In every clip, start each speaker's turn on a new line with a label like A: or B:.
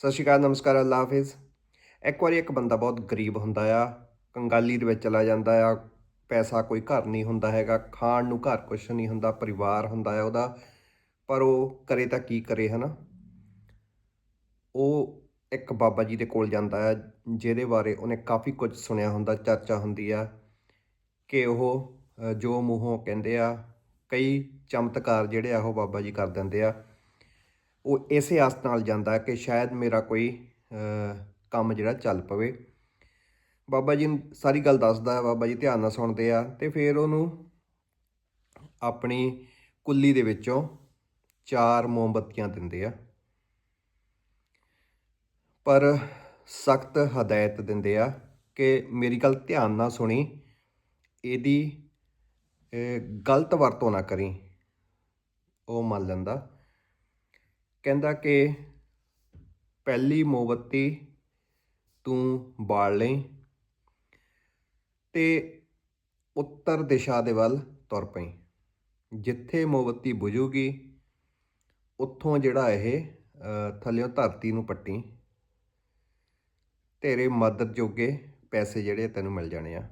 A: ਸਤਿ ਸ਼੍ਰੀ ਅਕਾਲ, ਨਮਸਕਾਰ, ਅੱਲਾ ਹਾਫਿਜ਼। ਇੱਕ ਵਾਰੀ ਇੱਕ ਬੰਦਾ ਬਹੁਤ ਗਰੀਬ ਹੁੰਦਾ ਆ, ਕੰਗਾਲੀ ਦੇ ਵਿੱਚ ਚਲਾ ਜਾਂਦਾ ਆ, ਪੈਸਾ ਕੋਈ ਘਰ ਨਹੀਂ ਹੁੰਦਾ ਹੈਗਾ, ਖਾਣ ਨੂੰ ਘਰ ਕੁਛ ਨਹੀਂ ਹੁੰਦਾ, ਪਰਿਵਾਰ ਹੁੰਦਾ ਆ ਉਹਦਾ, ਪਰ ਉਹ ਕਰੇ ਤਾਂ ਕੀ ਕਰੇ, ਹਨਾ? ਉਹ ਇੱਕ ਬਾਬਾ ਜੀ ਦੇ ਕੋਲ ਜਾਂਦਾ ਆ, ਜਿਹਦੇ ਬਾਰੇ ਉਹਨੇ ਕਾਫੀ ਕੁਝ ਸੁਣਿਆ ਹੁੰਦਾ, ਚਰਚਾ ਹੁੰਦੀ ਆ, ਕਿ ਉਹ ਜੋ ਮੂੰਹੋਂ ਕਹਿੰਦੇ ਆ, ਕਈ ਚਮਤਕਾਰ ਜਿਹੜੇ ਆ ਉਹ ਬਾਬਾ ਜੀ ਕਰ ਦਿੰਦੇ ਆ। ਉਹ ਇਸੇ ਆਸ ਨਾਲ ਜਾਂਦਾ ਕਿ ਸ਼ਾਇਦ ਮੇਰਾ ਕੋਈ ਕੰਮ ਜਿਹੜਾ ਚੱਲ ਪਵੇ। ਬਾਬਾ ਜੀ ਨੂੰ ਸਾਰੀ ਗੱਲ ਦੱਸਦਾ ਹੈ ਬਾਬਾ ਜੀ ਧਿਆਨ ਨਾਲ ਸੁਣਦੇ ਆ ਤੇ ਫਿਰ ਉਹਨੂੰ ਆਪਣੀ ਕੁੱਲੀ ਦੇ ਵਿੱਚੋਂ ਚਾਰ ਮੋਮਬੱਤੀਆਂ ਦਿੰਦੇ ਆ। ਪਰ ਸਖਤ ਹਦਾਇਤ ਦਿੰਦੇ ਆ ਕਿ ਮੇਰੀ ਗੱਲ ਧਿਆਨ ਨਾਲ ਸੁਣੀ, ਇਹਦੀ ਗਲਤ ਵਰਤੋਂ ਨਾ ਕਰੀ। ਉਹ ਮੰਨ ਲੈਂਦਾ। ਕਹਿੰਦਾ ਕਿ ਪਹਿਲੀ ਮੋਮਬੱਤੀ ਤੂੰ ਬਾਲ ਲਈ ਤੇ ਉੱਤਰ ਦਿਸ਼ਾ ਦੇ ਵੱਲ ਤੁਰ ਪਈ। ਜਿੱਥੇ ਮੋਮਬੱਤੀ ਬੁਝੂਗੀ ਉੱਥੋਂ ਜਿਹੜਾ ਇਹ ਅ, ਥੱਲਿਓਂ ਧਰਤੀ ਨੂੰ ਪੱਟੀ। ਤੇਰੇ ਮਦਦ ਜੋਗੇ ਪੈਸੇ ਜਿਹੜੇ ਤੈਨੂੰ ਮਿਲ ਜਾਣੇ ਆ।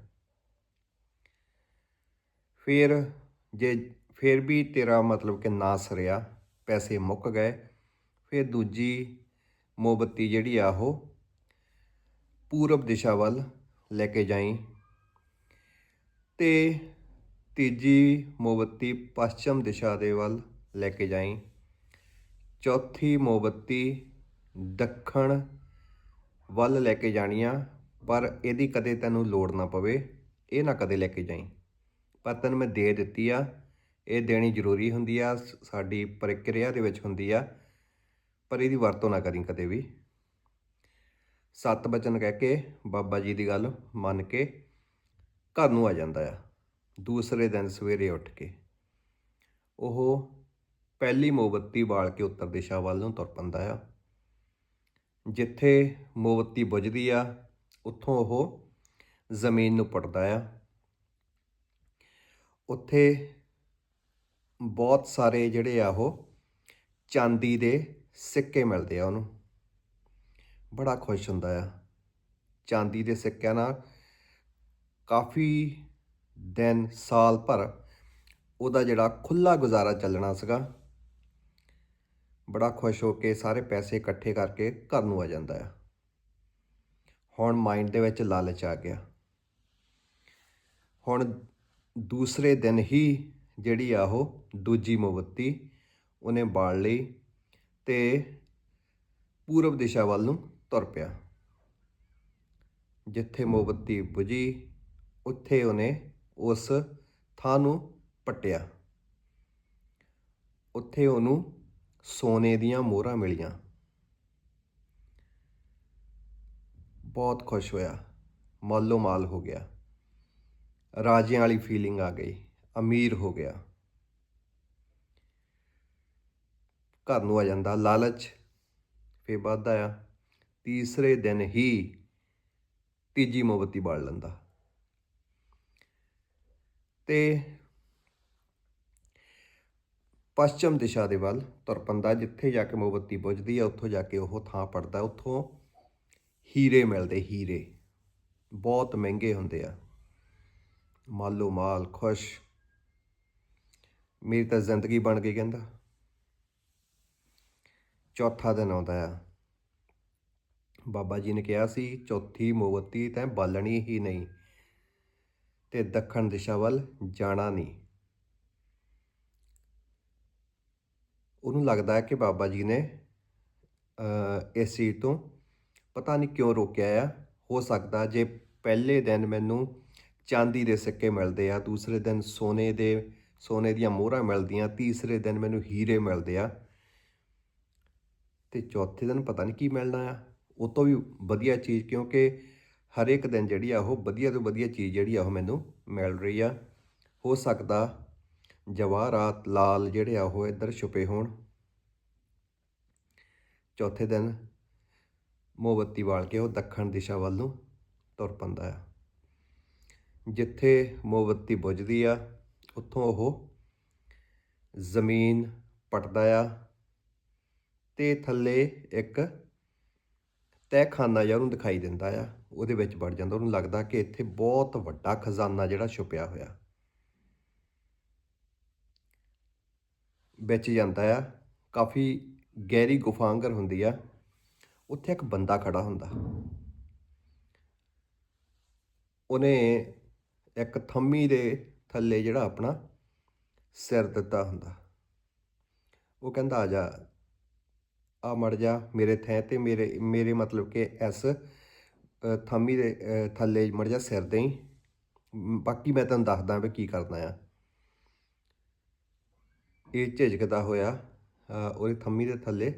A: ਫਿਰ ਜੇ ਫਿਰ ਵੀ ਤੇਰਾ ਮਤਲਬ ਕਿ ਨਾ ਸਰਿਆ ਪੈਸੇ ਮੁੱਕ ਗਏ ਫਿਰ ਦੂਜੀ ਮੋਮਬੱਤੀ ਜਿਹੜੀ ਆ ਉਹ ਪੂਰਬ ਦਿਸ਼ਾ ਵੱਲ ਲੈ ਕੇ ਜਾਈ। ਤੇ ਤੀਜੀ ਮੋਮਬੱਤੀ ਪੱਛਮ ਦਿਸ਼ਾ ਦੇ ਵੱਲ ਲੈ ਕੇ ਜਾਈ। ਚੌਥੀ ਮੋਮਬੱਤੀ ਦੱਖਣ ਵੱਲ ਲੈ ਕੇ ਜਾਣੀ ਆ ਪਰ ਇਹਦੀ ਕਦੇ ਤੈਨੂੰ ਲੋੜ ਨਾ ਪਵੇ, ਇਹ ਨਾ ਕਦੇ ਲੈ ਕੇ ਜਾਈ। ਪਰ ਤੈਨੂੰ ਮੈਂ ਦੇ ਦਿੱਤੀ ਆ, ਇਹ ਦੇਣੀ ਜ਼ਰੂਰੀ ਹੁੰਦੀ ਆ, ਸ- ਸਾਡੀ ਪ੍ਰਕਿਰਿਆ ਦੇ ਵਿੱਚ ਹੁੰਦੀ ਆ। ਪਰ ਇਹਦੀ ਵਰਤੋਂ ਨਾ ਕਰੀ ਕਦੇ ਵੀ। ਸੱਤ ਬਚਨ ਕਹਿ ਕੇ ਬਾਬਾ ਜੀ ਦੀ ਗੱਲ ਮੰਨ ਕੇ ਘਰ ਨੂੰ ਆ ਜਾਂਦਾ ਆ। ਦੂਸਰੇ ਦਿਨ ਸਵੇਰੇ ਉੱਠ ਕੇ ਉਹ ਪਹਿਲੀ ਮੋਮਬੱਤੀ ਬਾਲ ਕੇ ਉੱਤਰ ਦਿਸ਼ਾ ਵੱਲ ਨੂੰ ਤੁਰ ਪੈਂਦਾ ਆ। ਜਿੱਥੇ ਮੋਮਬੱਤੀ ਬੁਝਦੀ ਆ, ਉੱਥੋਂ ਉਹ ਜ਼ਮੀਨ ਨੂੰ ਪੜਦਾ ਆ। ਉੱਥੇ ਬਹੁਤ ਸਾਰੇ ਜਿਹੜੇ ਆ ਉਹ ਚਾਂਦੀ ਦੇ ਸਿੱਕੇ ਮਿਲਦੇ ਆ ਉਹਨੂੰ। ਬੜਾ ਖੁਸ਼ ਹੁੰਦਾ ਆ। ਚਾਂਦੀ ਦੇ ਸਿੱਕਿਆਂ ਨਾਲ ਕਾਫੀ ਦਿਨ ਸਾਲ ਭਰ ਉਹਦਾ ਜਿਹੜਾ ਖੁੱਲਾ ਗੁਜ਼ਾਰਾ ਚੱਲਣਾ ਸੀਗਾ, ਬੜਾ ਖੁਸ਼ ਹੋ ਕੇ ਸਾਰੇ ਪੈਸੇ ਇਕੱਠੇ ਕਰਕੇ ਘਰ ਨੂੰ ਆ ਜਾਂਦਾ ਆ। ਹੁਣ ਮਾਈਂਡ ਦੇ ਵਿੱਚ ਲਾਲਚ ਆ ਗਿਆ। ਹੁਣ ਦੂਸਰੇ ਦਿਨ ਹੀ ਜਿਹੜੀ ਆ ਉਹ ਦੂਜੀ ਮੋਮਬੱਤੀ ਉਹਨੇ ਬਾਲ ਲਈ ਤੇ ਪੂਰਬ ਦਿਸ਼ਾ ਵੱਲ ਨੂੰ ਤੁਰ ਪਿਆ। ਜਿੱਥੇ ਮੋਮਬੱਤੀ ਬੁਝੀ, ਉੱਥੇ ਉਹਨੇ ਉਸ ਥਾਂ ਨੂੰ ਪੱਟਿਆ। ਉੱਥੇ ਉਹਨੂੰ ਸੋਨੇ ਦੀਆਂ ਮੋਹਰਾਂ ਮਿਲੀਆਂ। ਬਹੁਤ ਖੁਸ਼ ਹੋਇਆ। ਮਾਲੋ ਮਾਲ ਹੋ ਗਿਆ। ਰਾਜਿਆਂ ਵਾਲੀ ਫੀਲਿੰਗ ਆ ਗਈ। ਅਮੀਰ ਹੋ ਗਿਆ। ਘਰ ਨੂੰ ਆ ਜਾਂਦਾ, ਲਾਲਚ। ਫੇਰ ਵੱਧਦਾ ਆ, ਤੀਸਰੇ ਦਿਨ ਹੀ ਤੀਜੀ ਮੋਮਬੱਤੀ ਬਾਲ ਲੈਂਦਾ। ਤੇ ਪੱਛਮ ਦਿਸ਼ਾ ਦੇ ਵੱਲ ਤੁਰ ਪੈਂਦਾ, ਜਿੱਥੇ ਜਾ ਕੇ ਮੋਮਬੱਤੀ ਬੁਝਦੀ ਆ, ਉੱਥੋਂ ਜਾ ਕੇ ਉਹ ਥਾਂ ਪੜਦਾ। ਉੱਥੋਂ ਹੀਰੇ ਮਿਲਦੇ, ਹੀਰੇ। ਬਹੁਤ ਮਹਿੰਗੇ ਹੁੰਦੇ ਆ। ਮਾਲੋ ਮਾਲ, ਖੁਸ਼। ਮੇਰੀ ਤਾਂ ਜ਼ਿੰਦਗੀ ਬਣ ਗਈ ਕਹਿੰਦਾ। ਚੌਥਾ ਦਿਨ ਆਉਂਦਾ ਆ। ਬਾਬਾ ਜੀ ਨੇ ਕਿਹਾ ਸੀ, ਚੌਥੀ ਮੋਮਬੱਤੀ ਤੈਂ ਬਾਲਣੀ ਹੀ ਨਹੀਂ ਤੇ ਦੱਖਣ ਦਿਸ਼ਾ ਵੱਲ ਜਾਣਾ ਨਹੀਂ। ਉਹਨੂੰ ਲੱਗਦਾ ਹੈ ਕਿ ਬਾਬਾ ਜੀ ਨੇ ਇਸ ਚੀਜ਼ ਤੋਂ ਪਤਾ ਨਹੀਂ ਕਿਉਂ ਰੋਕਿਆ ਆ। ਹੋ ਸਕਦਾ ਜੇ ਪਹਿਲੇ ਦਿਨ ਮੈਨੂੰ ਚਾਂਦੀ ਦੇ ਸਿੱਕੇ ਮਿਲਦੇ ਆ, ਦੂਸਰੇ ਦਿਨ ਸੋਨੇ ਦੇ, ਸੋਨੇ ਦੀਆਂ ਮੋਹਰਾਂ ਮਿਲਦੀਆਂ, ਤੀਸਰੇ ਦਿਨ ਮੈਨੂੰ ਹੀਰੇ ਮਿਲਦੇ ਆ। ਤੇ ਚੌਥੇ ਦਿਨ ਪਤਾ ਨਹੀਂ ਕੀ ਮਿਲਣਾ ਆ। ਉਹ ਤੋਂ ਵੀ ਵਧੀਆ ਚੀਜ਼ ਕਿਉਂਕਿ ਹਰ ਇੱਕ ਦਿਨ ਜਿਹੜੀ ਆ ਉਹ ਵਧੀਆ ਤੋਂ ਵਧੀਆ ਚੀਜ਼ ਜਿਹੜੀ ਆ ਉਹ ਮੈਨੂੰ ਮਿਲ ਰਹੀ ਆ। ਹੋ ਸਕਦਾ ਜਵਾਹਰਾਤ ਲਾਲ ਜਿਹੜੇ ਆ ਉਹ ਇੱਧਰ ਛੁਪੇ ਹੋਣ। ਚੌਥੇ ਦਿਨ ਮੋਮਬੱਤੀ ਬਾਲ ਕੇ ਉਹ ਦੱਖਣ ਦਿਸ਼ਾ ਵੱਲ ਨੂੰ ਤੁਰ ਪੈਂਦਾ ਆ। ਜਿੱਥੇ ਮੋਮਬੱਤੀ ਬੁਝਦੀ ਆ, ਉੱਥੋਂ ਉਹ ਜ਼ਮੀਨ ਪਟਦਾ ਆ। ਤੇ ਥੱਲੇ ਇੱਕ ਤਹਿਖਾਨਾ ਜਿਹਾ ਉਹਨੂੰ ਦਿਖਾਈ ਦਿੰਦਾ ਆ, ਉਹਦੇ ਵਿੱਚ ਵੜ ਜਾਂਦਾ, ਉਹਨੂੰ ਲੱਗਦਾ ਕਿ ਇੱਥੇ ਬਹੁਤ ਵੱਡਾ ਖਜ਼ਾਨਾ ਜਿਹੜਾ ਛੁਪਿਆ ਹੋਇਆ। ਵਿੱਚ ਜਾਂਦਾ ਆ, ਕਾਫੀ ਗਹਿਰੀ ਗੁਫਾ ਅੰਗਰ ਹੁੰਦੀ ਆ, ਉੱਥੇ ਇੱਕ ਬੰਦਾ ਖੜਾ ਹੁੰਦਾ। ਉਹਨੇ ਇੱਕ ਥੰਮੀ ਦੇ ਥੱਲੇ ਜਿਹੜਾ ਆਪਣਾ ਸਿਰ ਦਿੱਤਾ ਹੁੰਦਾ। ਉਹ ਕਹਿੰਦਾ, ਆ ਜਾ ਆ ਮੜ ਜਾ ਮੇਰੇ ਥੈਂ ਤੇ ਮੇਰੇ ਮੇਰੇ ਮਤਲਬ ਕਿ ਇਸ ਅ, ਥੰਮੀ ਦੇ ਥੱਲੇ ਮੜ ਜਾ ਸਿਰ ਹੀ। ਬਾਕੀ ਮੈਂ ਤੈਨੂੰ ਦੱਸਦਾ ਵੀ ਕੀ ਕਰਨਾ ਆ। ਇਹ ਝਿਜਕਦਾ ਹੋਇਆ ਉਹਦੇ ਥੰਮੀ ਦੇ ਥੱਲੇ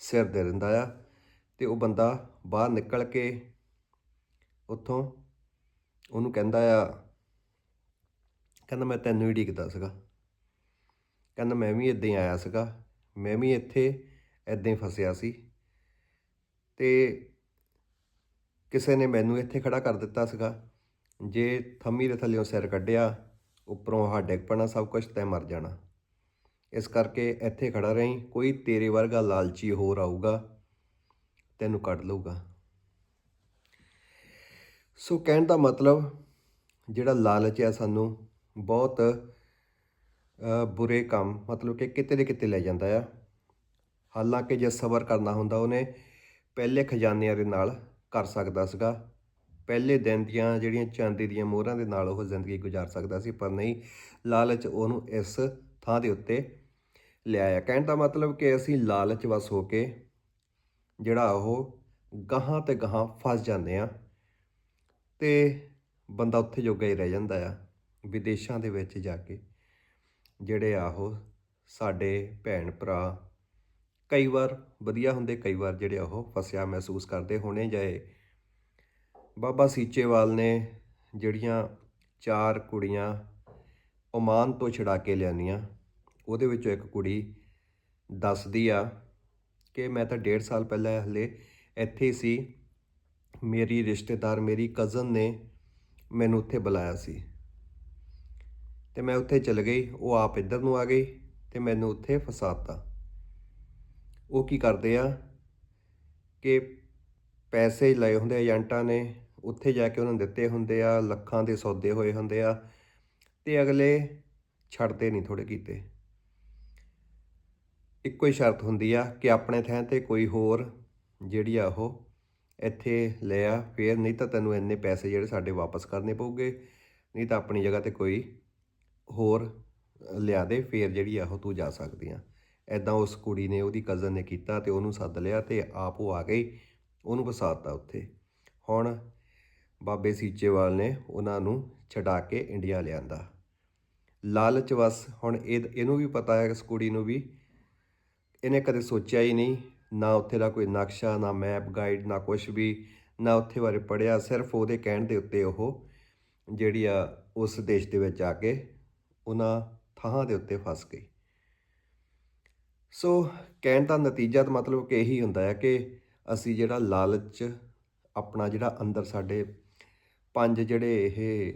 A: ਸਿਰ ਦੇ ਰਹਿੰਦਾ ਆ ਤੇ ਉਹ ਬੰਦਾ ਬਾਹਰ ਨਿਕਲ ਕੇ ਉੱਥੋਂ ਉਹਨੂੰ ਕਹਿੰਦਾ ਆ ਕਹਿੰਦਾ ਮੈਂ ਤੈਨੂੰ ਹੀ ਢੀਕਦਾ ਸੀਗਾ। ਕਹਿੰਦਾ ਮੈਂ ਵੀ ਇਦਾਂ ਹੀ ਆਇਆ ਸੀਗਾ। ਮੈਂ ਵੀ ਇੱਥੇ ਇਦਾਂ ਹੀ ਫਸਿਆ ਸੀ। ਤੇ ਕਿਸੇ ਨੇ ਮੈਨੂੰ ਇੱਥੇ ਖੜਾ ਕਰ ਦਿੱਤਾ ਸੀਗਾ। ਜੇ ਥੰਮੀ ਦੇ ਥੱਲੇੋਂ ਸਿਰ ਕੱਢਿਆ, ਉੱਪਰੋਂ ਹਾ ਡਿੱਗ ਪੈਣਾ ਸਭ ਕੁਝ ਤੈਂ ਮਰ ਜਾਣਾ। ਇਸ ਕਰਕੇ ਇੱਥੇ ਖੜਾ ਰਹੀਂ, ਕੋਈ ਤੇਰੇ ਵਰਗਾ ਲਾਲਚੀ ਹੋਰ ਆਊਗਾ, ਤੈਨੂੰ ਕੱਢ ਲਊਗਾ। ਸੋ ਕਹਿਣ ਦਾ ਮਤਲਬ, ਜਿਹੜਾ ਲਾਲਚ ਹੈ ਸਾਨੂੰ, ਬਹੁਤ ਬੁਰੇ ਕੰਮ, ਮਤਲਬ ਕਿ ਕਿਤੇ ਦੇ ਕਿਤੇ ਲੈ ਜਾਂਦਾ ਆ। ਹਾਲਾਂਕਿ ਜੇ ਸਬਰ ਕਰਨਾ ਹੁੰਦਾ, ਉਹਨੇ ਪਹਿਲੇ ਖਜ਼ਾਨਿਆਂ ਦੇ ਨਾਲ ਕਰ ਸਕਦਾ ਸੀਗਾ। ਪਹਿਲੇ ਦਿਨ ਦੀਆਂ ਜਿਹੜੀਆਂ ਚਾਂਦੀ ਦੀਆਂ ਮੋਹਰਾਂ ਦੇ ਨਾਲ ਉਹ ਜ਼ਿੰਦਗੀ ਗੁਜ਼ਾਰ ਸਕਦਾ ਸੀ, ਪਰ ਨਹੀਂ, ਲਾਲਚ ਉਹਨੂੰ ਇਸ ਥਾਂ ਦੇ ਉੱਤੇ ਲਿਆਇਆ ਕਹਿਣ ਦਾ ਮਤਲਬ ਕਿ ਅਸੀਂ ਲਾਲਚ ਵਸ ਹੋ ਕੇ ਜਿਹੜਾ ਉਹ ਗਾਹਾਂ ਤੇ ਗਾਹਾਂ ਫਸ ਜਾਂਦੇ ਆ ਤੇ ਬੰਦਾ ਉੱਥੇ ਜੋਗਾ ਹੀ ਰਹਿ ਜਾਂਦਾ ਆ, ਵਿਦੇਸ਼ਾਂ ਦੇ ਵਿੱਚ ਜਾ ਕੇ। ਜਿਹੜੇ ਆ ਉਹ ਸਾਡੇ ਭੈਣ ਭਰਾ ਕਈ ਵਾਰ ਵਧੀਆ ਹੁੰਦੇ, ਕਈ ਵਾਰ ਜਿਹੜੇ ਉਹ ਫਸਿਆ ਮਹਿਸੂਸ ਕਰਦੇ ਹੋਣੇ ਜਾਏ। ਬਾਬਾ ਸੀਚੇਵਾਲ ਨੇ ਜਿਹੜੀਆਂ ਚਾਰ ਕੁੜੀਆਂ ਓਮਾਨ ਤੋਂ ਛੁਡਾ ਕੇ ਲਿਆਂਦੀਆਂ, ਉਹਦੇ ਵਿੱਚੋਂ ਇੱਕ ਕੁੜੀ ਦੱਸਦੀ ਆ ਕਿ ਮੈਂ ਤਾਂ ਡੇਢ ਸਾਲ ਪਹਿਲਾਂ ਹਲੇ ਇੱਥੇ ਹੀ ਸੀ, ਮੇਰੀ ਰਿਸ਼ਤੇਦਾਰ, ਮੇਰੀ ਕਜ਼ਨ ਨੇ ਮੈਨੂੰ ਉੱਥੇ ਬੁਲਾਇਆ ਸੀ। ਤੇ ਮੈਂ ਉੱਥੇ ਚਲ ਗਈ, ਉਹ ਆਪ ਇੱਧਰ ਨੂੰ ਆ ਗਈ ਤੇ ਮੈਨੂੰ ਉੱਥੇ ਫਸਾਤਾ ਉਹ ਕੀ ਕਰਦੇ ਆ ਕਿ ਪੈਸੇ ਲਏ ਹੁੰਦੇ ਏਜੰਟਾਂ ਨੇ, ਉੱਥੇ ਜਾ ਕੇ ਉਹਨਾਂ ਨੂੰ ਦਿੱਤੇ ਹੁੰਦੇ ਆ, ਲੱਖਾਂ ਦੇ ਸੌਦੇ ਹੋਏ ਹੁੰਦੇ ਆ ਤੇ ਅਗਲੇ ਛੱਡਦੇ ਨਹੀਂ ਥੋੜੇ ਕੀਤੇ। ਇੱਕੋ ਹੀ ਸ਼ਰਤ ਹੁੰਦੀ ਆ ਕਿ ਆਪਣੇ ਥਾਂ ਤੇ ਕੋਈ ਹੋਰ ਜਿਹੜੀ ਆ ਉਹ ਇੱਥੇ ਲਿਆ ਆ, ਫੇਰ ਨਹੀਂ ਤਾਂ ਤੈਨੂੰ ਇੰਨੇ ਪੈਸੇ ਜਿਹੜੇ ਸਾਡੇ ਵਾਪਸ ਕਰਨੇ ਪਊਗੇ, ਨਹੀਂ ਤਾਂ ਆਪਣੀ ਜਗ੍ਹਾ ਤੇ ਕੋਈ ਹੋਰ ਲਿਆ ਦੇ, ਫੇਰ ਜਿਹੜੀ ਆ ਉਹ ਤੂੰ ਜਾ ਸਕਦੀ ਆ। ਐਦਾਂ ਉਸ ਕੁੜੀ ਨੇ, ਉਹਦੀ ਕਜ਼ਨ ਨੇ ਕੀਤਾ ਤੇ ਉਹਨੂੰ ਸੱਦ ਲਿਆ ਤੇ ਆਪ ਉਹ ਆ ਗਈ, ਉਹਨੂੰ ਫਸਾਤਾ ਉੱਥੇ। ਹੁਣ ਬਾਬੇ ਸੀਚੇਵਾਲ ਨੇ ਉਹਨਾਂ ਨੂੰ ਛਡਾ ਕੇ ਇੰਡੀਆ ਲਿਆਂਦਾ। ਲਾਲਚ ਵਸ, ਹੁਣ ਇਹ, ਇਹਨੂੰ ਵੀ ਪਤਾ ਹੈ ਇਸ ਕੁੜੀ ਨੂੰ ਵੀ। ਇਹਨੇ ਕਦੇ ਸੋਚਿਆ ਹੀ ਨਹੀਂ, ਨਾ ਉੱਥੇ ਦਾ ਕੋਈ ਨਕਸ਼ਾ, ਨਾ ਮੈਪ ਗਾਈਡ ਨਾ ਕੁਝ ਵੀ, ਨਾ ਉੱਥੇ ਬਾਰੇ ਪੜਿਆ ਸਿਰਫ ਉਹਦੇ ਕਹਿਣ ਦੇ ਉੱਤੇ ਉਹ ਜਿਹੜੀ ਆ ਉਸ ਦੇਸ਼ ਦੇ ਵਿੱਚ ਆ ਕੇ ਉਹਨਾਂ ਥਾਂ ਦੇ ਉੱਤੇ ਫਸ ਗਈ। ਸੋ ਕਹਿਣ ਦਾ ਨਤੀਜਾ ਤਾਂ ਮਤਲਬ ਕਿ ਇਹੀ ਹੁੰਦਾ ਹੈ ਕਿ ਅਸੀਂ ਜਿਹੜਾ ਲਾਲਚ ਆਪਣਾ ਜਿਹੜਾ ਅੰਦਰ ਸਾਡੇ ਪੰਜ ਜਿਹੜੇ ਇਹ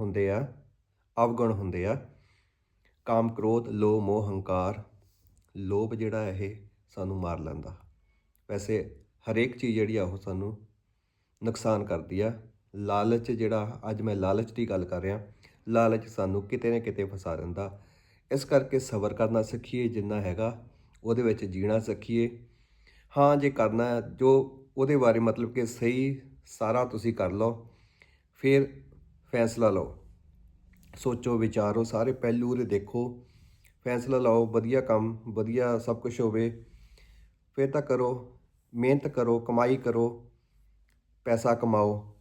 A: ਹੁੰਦੇ ਆ, ਅਵਗੁਣ ਹੁੰਦੇ ਆ, ਕਾਮ, ਕ੍ਰੋਧ, ਲੋਭ, ਮੋਹ, ਹੰਕਾਰ, ਲੋਭ ਜਿਹੜਾ ਇਹ ਸਾਨੂੰ ਮਾਰ ਲੈਂਦਾ। ਵੈਸੇ ਹਰੇਕ ਚੀਜ਼ ਜਿਹੜੀ ਆ ਉਹ ਸਾਨੂੰ ਨੁਕਸਾਨ ਕਰਦੀ ਆ। ਲਾਲਚ ਜਿਹੜਾ, ਅੱਜ ਮੈਂ ਲਾਲਚ ਦੀ ਗੱਲ ਕਰ ਰਿਹਾ, ਲਾਲਚ ਸਾਨੂੰ ਕਿਤੇ ਨਾ ਕਿਤੇ ਫਸਾ ਦਿੰਦਾ। ਇਸ ਕਰਕੇ ਸਬਰ ਕਰਨਾ ਸਿੱਖੀਏ, ਜਿੰਨਾ ਹੈਗਾ ਉਹਦੇ ਵਿੱਚ ਜੀਣਾ ਸਿੱਖੀਏ। ਹਾਂ, ਜੇ ਕਰਨਾ ਜੋ ਉਹਦੇ ਬਾਰੇ ਮਤਲਬ ਕਿ ਸਹੀ ਸਾਰਾ ਤੁਸੀਂ ਕਰ ਲਓ, ਫਿਰ ਫੈਸਲਾ ਲਓ। ਸੋਚੋ, ਵਿਚਾਰੋ, ਸਾਰੇ ਪਹਿਲੂ ਉਹਦੇ ਦੇਖੋ। ਫੈਸਲਾ ਲਓ, ਵਧੀਆ ਕੰਮ, ਵਧੀਆ ਸਭ ਕੁਝ ਹੋਵੇ, ਫਿਰ ਤਾਂ ਕਰੋ। ਮਿਹਨਤ ਕਰੋ, ਕਮਾਈ ਕਰੋ, ਪੈਸਾ ਕਮਾਓ,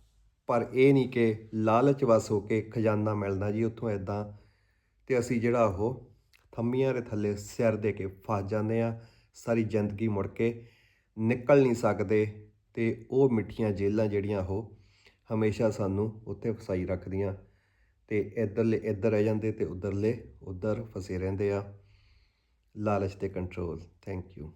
A: ਪਰ ਇਹ ਨਹੀਂ ਕਿ ਲਾਲਚ ਵਸ ਹੋ ਕੇ ਖਜ਼ਾਨਾ ਮਿਲਣਾ ਜੀ ਉੱਥੋਂ ਐਦਾਂ ਤੇ ਅਸੀਂ ਜਿਹੜਾ ਉਹ ਥੰਮੀਆਂ ਦੇ ਥੱਲੇ ਸਿਰ ਦੇ ਕੇ ਫਸ ਜਾਂਦੇ ਆ ਸਾਰੀ ਜ਼ਿੰਦਗੀ ਮੁੜ ਕੇ ਨਿਕਲ ਨਹੀਂ ਸਕਦੇ ਤੇ ਉਹ ਮਿੱਠੀਆਂ ਜੇਲਾਂ ਜਿਹੜੀਆਂ ਉਹ ਹਮੇਸ਼ਾ ਸਾਨੂੰ ਉੱਥੇ ਫਸਾਈ ਰੱਖਦੀਆਂ ਤੇ ਇੱਧਰਲੇ ਇੱਧਰ ਰਹਿ ਜਾਂਦੇ ਤੇ ਉਧਰਲੇ ਉਧਰ ਫਸੇ ਰਹਿੰਦੇ ਆ। ਲਾਲਚ ਤੇ ਕੰਟਰੋਲ ਥੈਂਕ ਯੂ